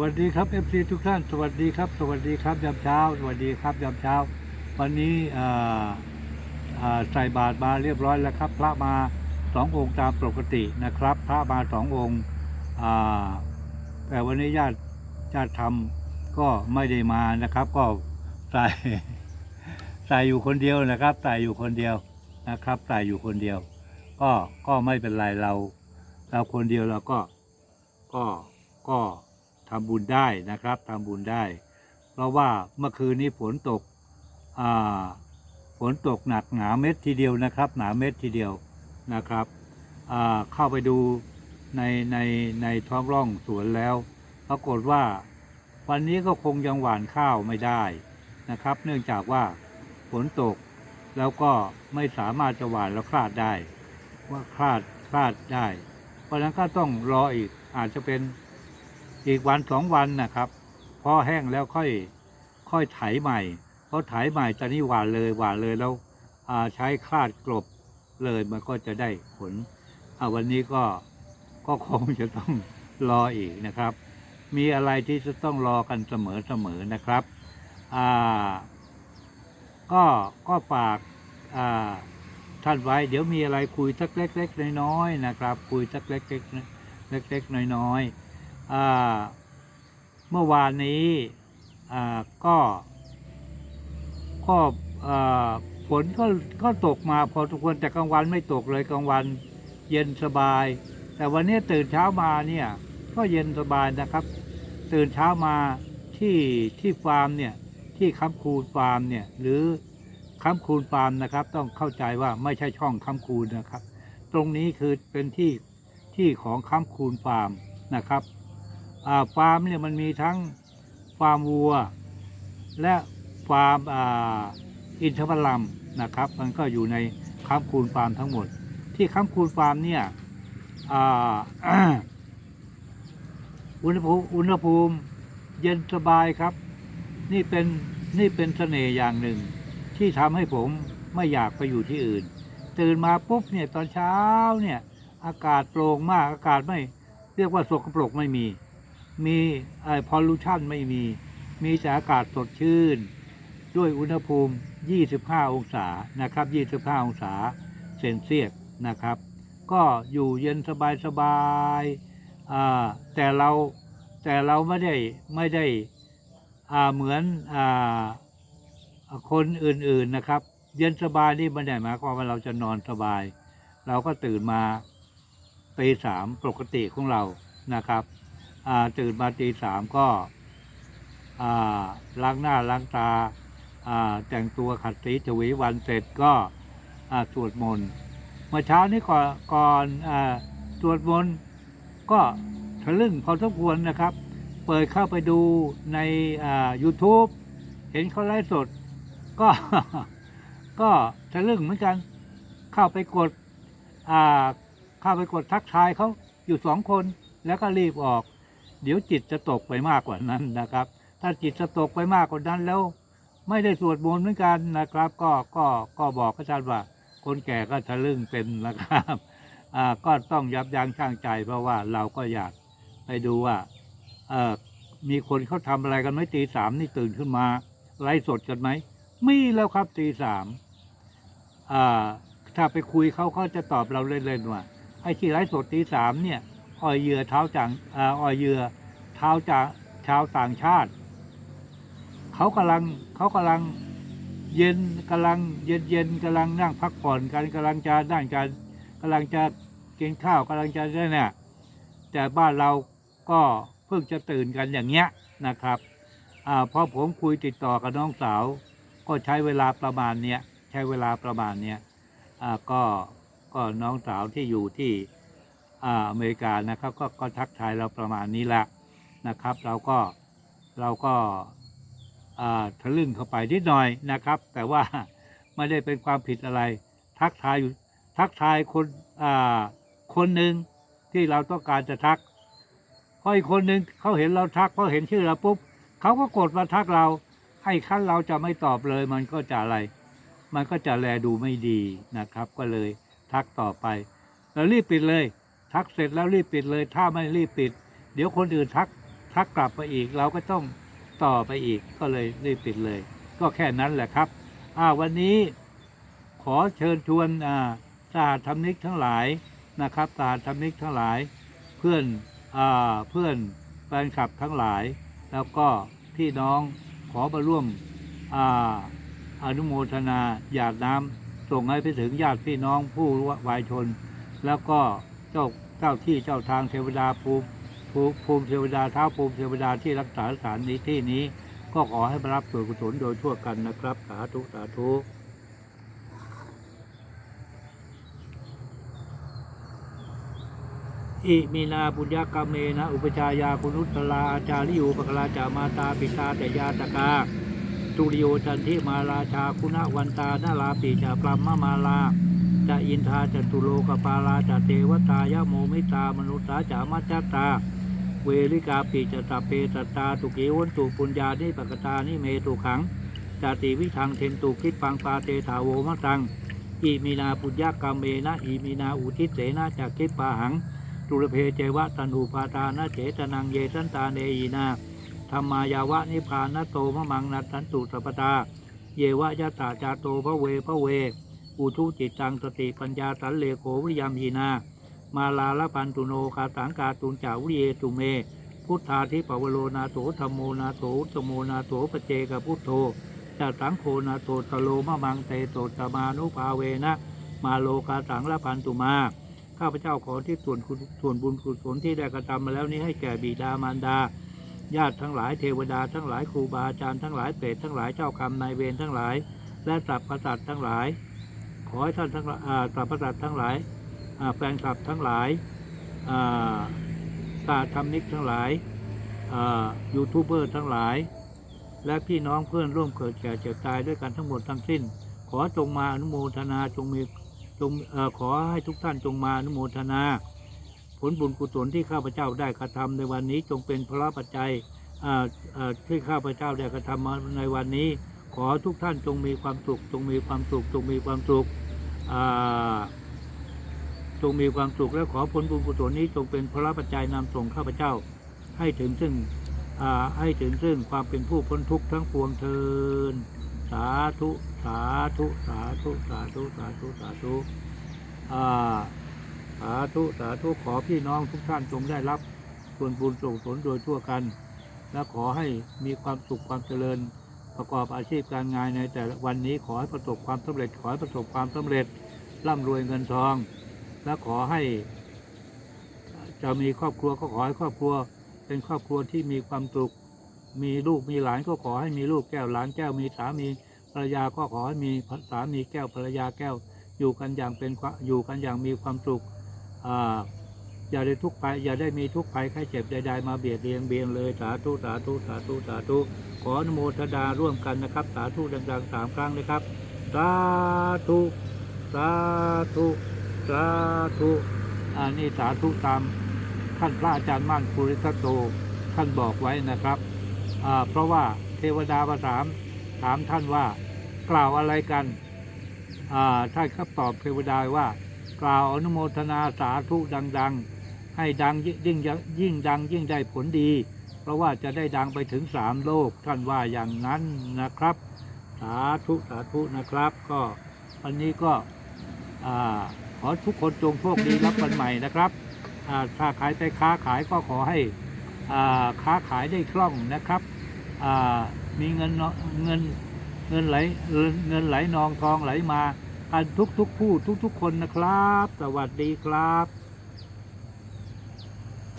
วัสดีครับเอฟซีทุกท่าน สวัสดีครับ สวัสดีครับยามเช้า สวัสดีครับยามเช้า วันนี้ใส่บาตรมาเรียบร้อยแล้วครับ พระมาสององค์ตามปกตินะครับ พระมาสององค์แต่วันนี้ญาติญาติธรรมก็ไม่ได้มานะครับ ก็ใส่ใส่อยู่คนเดียวนะครับใส่อยู่คนเดียวนะครับใส่อยู่คนเดียว ก็ก็ไม่เป็นไรเรา เราคนเดียวเราก็ก็ก็ ทำบุญได้นะครับทำบุญได้ เพราะว่าเมื่อคืนนี้ฝนตกอ่าฝนตกหนักหนาเม็ดทีเดียวนะครับ หนาเม็ดทีเดียวนะครับอ่าเข้าไปดูในในในท้องร่องสวนแล้ว ปรากฏว่าวันนี้ก็คงยังหว่านข้าวไม่ได้นะครับ เนื่องจากว่าฝนตกแล้วก็ไม่สามารถจะหว่านแล้วคลาดได้ ว่าคลาดคลาดได้ เพราะฉะนั้นก็ต้องรออีกอาจจะเป็น อีกวันสองวันนะครับ พอแห้งแล้วค่อยค่อยไถใหม่เพราะไถใหม่ตอนนี้หวานเลยหวานเลยแล้วอ่าใช้คลาดกลบเลยมันก็จะได้ผลวันนี้ก็ก็คงจะต้องรออีกนะครับ มีอะไรที่จะต้องรอกันเสมอเสมอนะครับก็ก็ฝากท่านไว้เดี๋ยวมีอะไรคุยสักเล็ก ๆ น้อยๆนะครับ คุยสักเล็กๆเล็กๆน้อยๆ เมื่อวานนี้ก็ก็ฝนก็ก็ตกมาพอทุกคนแต่กลางวันไม่ตกเลยกลางวันเย็นสบาย แต่วันนี้ตื่นเช้ามาเนี่ยก็เย็นสบายนะครับ ตื่นเช้ามาที่ที่ฟาร์มเนี่ยที่ค้ำคูนฟาร์มเนี่ยหรือค้ำคูนฟาร์มนะครับ ต้องเข้าใจว่าไม่ใช่ช่องค้ำคูนนะครับ ตรงนี้คือเป็นที่ที่ของค้ำคูนฟาร์มนะครับ ฟาร์มเนี่ยมันมีทั้งฟาร์มวัว และฟาร์มอินทผลัมนะครับ มันก็อยู่ในค้ำคูนฟาร์มทั้งหมด ที่ค้ำคูนฟาร์มเนี่ยอุณหภูมิอุณหภูมิเย็นสบายครับ นี่เป็นนี่เป็นเสน่ห์อย่างหนึ่ง ที่ทำให้ผมไม่อยากไปอยู่ที่อื่น ตื่นมาปุ๊บเนี่ยตอนเช้าเนี่ยอากาศโปร่งมากอากาศไม่ เรียกว่าสกปรกไม่มี มีไอพอลูชันไม่มี มีแต่อากาศสดชื่น ด้วยอุณหภูมิ 25 องศานะครับ 25 องศาเซนเซียสนะครับ ก็อยู่เย็นสบายสบายอ่าแต่เราแต่เราไม่ได้ไม่ได้อาเหมือนอ่าคนอื่นๆนะครับ เย็นสบายนี่ไม่ได้หมายความว่าเราจะนอนสบาย เราก็ตื่นมาตีสามปกติของเรานะครับ ตื่นมาตีสามก็ล้างหน้าล้างตาแต่งตัวขัดสีชวีวันเสร็จก็สวดมนต์เมื่อเช้านี้ก่อนก่อนสวดมนต์ก็ทะลึ่งพอสมควรนะครับ เปิดเข้าไปดูใน YouTube เห็นเขาไลฟ์สด ก็ ก็ทะลึ่งเหมือนกัน เข้าไปกดเข้าไปกดทักทายเขาอยู่สองคนแล้วก็รีบออก เดี๋ยวจิตจะตกไปมากกว่านั้นนะครับ ถ้าจิตจะตกไปมากกว่านั้นแล้ว ไม่ได้สวดมนต์เหมือนกันนะครับ ก็ก็ก็บอกอาจารย์ว่า คนแก่ก็ทะลึ่งเป็นนะครับอ่าก็ต้องยับยั้งชั่งใจ เพราะว่าเราก็อยากไปดูว่าเออมีคนเขาทำอะไรกันไหมตีสามนี่ตื่นขึ้นมาไลฟ์สดกันไหมมีแล้วครับตีสามอ่าถ้าไปคุยเขาเขาจะตอบเราเล่นๆว่าไอ้ที่ไลฟ์สดตีสามเนี่ย อ่อยเหยื่อเท้าจางอ่อยเหยื่อเท้าจากชาวต่างชาติ เขากำลังเขากำลังเย็นกำลังเย็นเย็นกำลังนั่งพักผ่อนกันกำลังจะด้านการกำลังจะกินข้าวกำลังจะได้เนี่ยแต่บ้านเราก็เพิ่งจะตื่นกันอย่างเงี้ยนะครับอ่าพอผมคุยติดต่อกับน้องสาว ก็ใช้เวลาประมาณเนี้ยใช้เวลาประมาณเนี้ยอ่าก็ก็น้องสาวที่อยู่ที่ อ่าอเมริกานะครับก็ก็ทักทายเราประมาณนี้ละนะครับ เราก็เราก็อ่าทะลึ่งเข้าไปนิดหน่อยนะครับ แต่ว่าไม่ได้เป็นความผิดอะไร ทักทายอยู่ทักทายคนอ่าคนหนึ่งที่เราต้องการจะทักพราะอีกคนหนึ่งเขาเห็นเราทักเขาเห็นชื่อเราปุ๊บเขาก็กดมาทักเราให้ขั้นเราจะไม่ตอบเลย มันก็จะอะไร มันก็จะแลดูไม่ดีนะครับ ก็เลยทักต่อไปเรารีบปิดเลย ทักเสร็จแล้วรีบปิดเลย ถ้าไม่รีบปิด เดี๋ยวคนอื่นทักทักกลับไปอีก เราก็ต้องต่อไปอีกก็เลยรีบปิดเลย ก็แค่นั้นแหละครับอ่าวันนี้ขอเชิญชวนอ่าสาธรรมิกทั้งหลายนะครับสาธรรมิกทั้งหลาย เพื่อนอ่าเพื่อนแฟนคลับทั้งหลาย แล้วก็พี่น้องขอมาร่วมอ่าอนุโมทนาหยาดน้ำส่งให้ไปถึงญาติพี่น้องผู้วายชน แล้วก็เจ้า เจ้าที่เจ้าทางเทวดาภูมิภูมิเทวดาเท้าภูมิเทวดาที่รักษาสถานนี้ที่นี้ ก็ขอให้รับส่วนกุศลโดยทั่วกันนะครับ สาธุสาธุอิมีนาปุญญกรรมเมนะอุปชายาคุณุตลาอาจาริยูปกลาจามาตาปิตาแต่ยาตกาตุริโยจันทิมาราชาคุณวันตานาลาปีจาปรัมมมาลา จะอินทาจตุโลกปาลาจะเทวตายะโมมิตามนุษสาจามัจจตา เวริกาปีจตาเปตตาตุกีวันตุปุญญานิปกตานิเมตุขังจติวิทังเทนตุคิดปังปาเตถาโวมะตังอิมีนาปุญญากรรมเมนะอิมีนาอุทิศเสนาจากคิดปาหังตุรเพเจวะตันูปาตานะเจตนังเยสันตาเนยีนาธรรมายาวะนิพานโตมะมังนัตตันตุสัพพตา เยวะยะตาจาโตพระเวพระเว อุทุจิตตังสติปัญญาสันเลโกวิยามีนา มาลาละพันตุโนคาตังกาตุนจาวิเยตุเม พุทธาทิปวโรนาโถธรรมโมนาโถตโมนาโถปเจกพุทโธจะสังโฆนาโถตโลมะมังเตโตตมานุภาเวนะ มาโลกาสังละพันตุมา ข้าพเจ้าขอที่ส่วนคุณส่วนบุญกุศลที่ได้กระทำมาแล้วนี้ให้แก่บิดามารดา ญาติทั้งหลายเทวดาทั้งหลายครูบาอาจารย์ทั้งหลายเปรตทั้งหลายเจ้ากรรมนายเวรทั้งหลาย และสัพพสัตว์ทั้งหลาย อให้ท่านทั้งหลายอ่าสัตว์ทั้งหลายแฟนคลับทั้งหลายอ่าสาธรรมนิกทั้งหลายยูทูบเบอร์ทั้งหลาย และพี่น้องเพื่อนร่วมเกิดแก่เจ็บตายด้วยกันทั้งหมดทั้งสิ้น ขอจงมาอนุโมทนาจงมีจงอขอให้ทุกท่านจงมาอนุโมทนา ผลบุญกุศลที่ข้าพเจ้าได้กระทำในวันนี้จงเป็นพระปัจจัยที่ข้าพเจ้าได้กระทำมาในวันนี้ ขอทุกท่านจงมีความสุข จงมีความสุข จงมีความสุขจงมีความสุขและขอผลบุญกุศลนี้จงเป็นพระปัจจัยนำส่งข้าพเจ้า ให้ถึงซึ่งให้ถึงซึ่งความเป็นผู้พ้นทุกข์ทั้งปวงเทินสาธุ สาธุ สาธุ สาธุ สาธุ สาธุสาธุ สาธุ ขอพี่น้องทุกท่านจงได้รับส่วนบุญส่งผลโดยทั่วกัน และขอให้มีความสุขความเจริญ ประกอบอาชีพการงานในแต่ละวันนี้ขอให้ประสบความสำเร็จ ขอให้ประสบความสำเร็จร่ำรวยเงินทอง และขอให้ จะมีครอบครัวก็ขอให้ครอบครัว เป็นครอบครัวที่มีความสุขมีลูกมีหลานก็ขอให้มีลูกแก้วหลานแก้วมีสามีภรรยาก็ขอให้มีสามีแก้วภรรยาแก้ว อยู่กันอย่างเป็นอยู่กันอย่างมีความสุขอ่า อย่าได้ทุกข์ภัยอย่าได้มีทุกข์ภัยไข้เจ็บใดๆมาเบียดเบียนเบียนเลยสาธุสาธุสาธุสาธุขออนุโมทนาร่วมกันนะครับ สาธุดังๆสามครั้งนะครับสาธุสาธุสาธุอันนี้สาธุตามท่านพระอาจารย์มั่นภูริทัตโตท่านบอกไว้นะครับเพราะว่าเทวดามาถามถามท่านว่ากล่าวอะไรกันอ่าท่านครับตอบเทวดาว่ากล่าวอนุโมทนาสาธุดัง ๆ ให้ดังยิ่งยิ่งดังยิ่งได้ผลดี เพราะว่าจะได้ดังไปถึงสามโลกท่านว่าอย่างนั้นนะครับ สาธุสาธุนะครับ ก็วันนี้ก็ขอทุกคนจงโชคดีรับวันใหม่นะครับอาถ้าขายไปค้าขายก็ขอให้ค้าขายได้คล่องนะครับมีเงินเงินเงินไหลเงินเงินไหลนองทองไหลมากันทุกทุกผู้ทุกๆคนนะครับ สวัสดีครับ